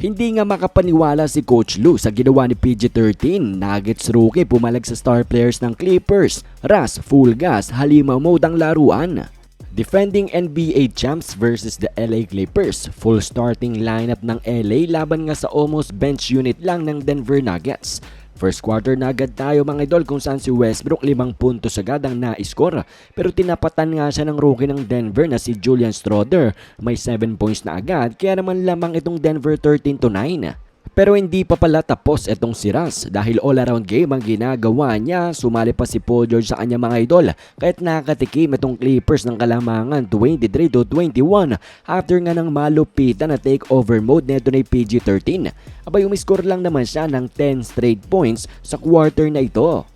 Hindi nga makapaniwala si Coach Lou sa ginawa ni PG-13. Nuggets rookie pumalag sa star players ng Clippers. Ras, full gas, halima mode ang laruan. Defending NBA champs versus the LA Clippers. Full starting lineup ng LA laban nga sa almost bench unit lang ng Denver Nuggets. First quarter na agad tayo mga idol kung saan si Westbrook limang puntos agad ang na-score. Pero tinapatan nga siya ng rookie ng Denver na si Julian Stroder. May 7 points na agad kaya naman lamang itong Denver 13 to 9. Pero hindi pa pala tapos itong si Ras dahil all-around game ang ginagawa niya. Sumali pa si Paul George sa kanya mga idol kahit nakatikim itong Clippers ng kalamangan 23 to 21 after nga ng malupitan na takeover mode neto na PG-13. Abay umiscore lang naman siya ng 10 straight points sa quarter na ito.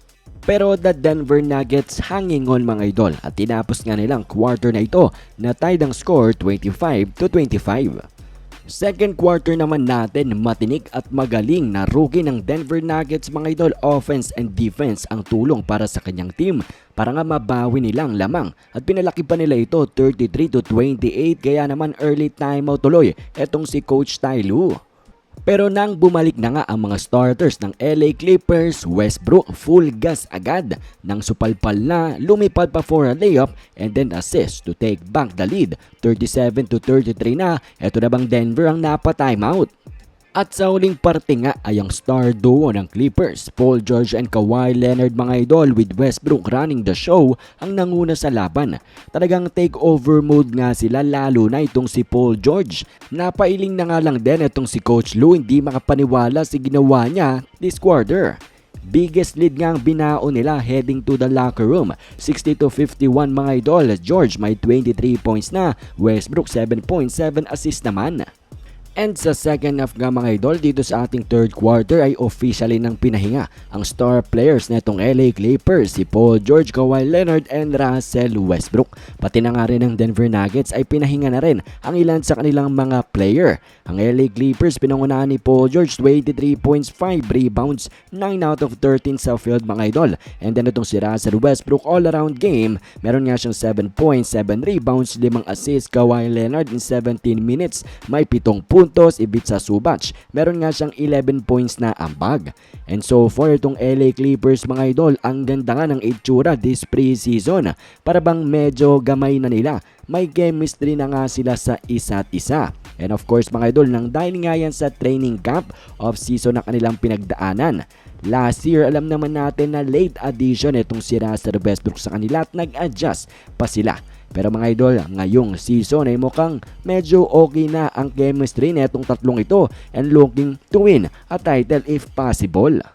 Pero the Denver Nuggets hanging on mga idol at tinapos nga nilang quarter na ito na tied ang score 25 to 25. Second quarter naman natin, matinik at magaling. Na rookie ng Denver Nuggets mga idol. Offense and defense ang tulong para sa kanyang team. Para nga mabawi nilang lamang. At pinalaki pa nila ito 33 to 28 kaya naman early timeout tuloy. Etong si Coach Ty Lue. Pero nang bumalik na nga ang mga starters ng LA Clippers, Westbrook full gas agad nang supalpal na lumipad pa for a layup and then assist to take back the lead. 37 to 33 na, eto na bang Denver ang napa timeout. At sa huling parte nga ay ang star duo ng Clippers, Paul George and Kawhi Leonard mga idol with Westbrook running the show ang nanguna sa laban. Talagang takeover mode nga sila lalo na itong si Paul George. Napailing na nga lang din itong si Coach Lou hindi makapaniwala sa ginawa niya this quarter. Biggest lead nga ang binao nila heading to the locker room. 60 to 51 mga idol. George may 23 points na. Westbrook 7.7 assist naman. And sa second half nga mga idol dito sa ating third quarter ay officially nang pinahinga ang star players na itong LA Clippers si Paul George, Kawhi Leonard and Russell Westbrook. Pati na nga rin ng Denver Nuggets ay pinahinga na rin ang ilan sa kanilang mga player. Ang LA Clippers pinangunahan ni Paul George 23 points, 5 rebounds, 9 out of 13 sa field mga idol. And then itong si Russell Westbrook all around game, meron nga siyang 7 points, 7 rebounds, 5 assists, Kawhi Leonard in 17 minutes, may 7 puntos, ibit sa subach. Meron nga siyang 11 points na ambag. And so far itong LA Clippers mga idol, ang ganda nga ng itsura this preseason. Para bang medyo gamay na nila. May chemistry na nga sila sa isa't isa. And of course mga idol, nang dahil nga yan sa training camp of season na kanilang pinagdaanan. Last year, alam naman natin na late addition itong si Russell Westbrook sa kanila at nag-adjust pa sila. Pero mga idol, ngayong season ay mukhang medyo okay na ang chemistry na itong tatlong ito and looking to win a title if possible.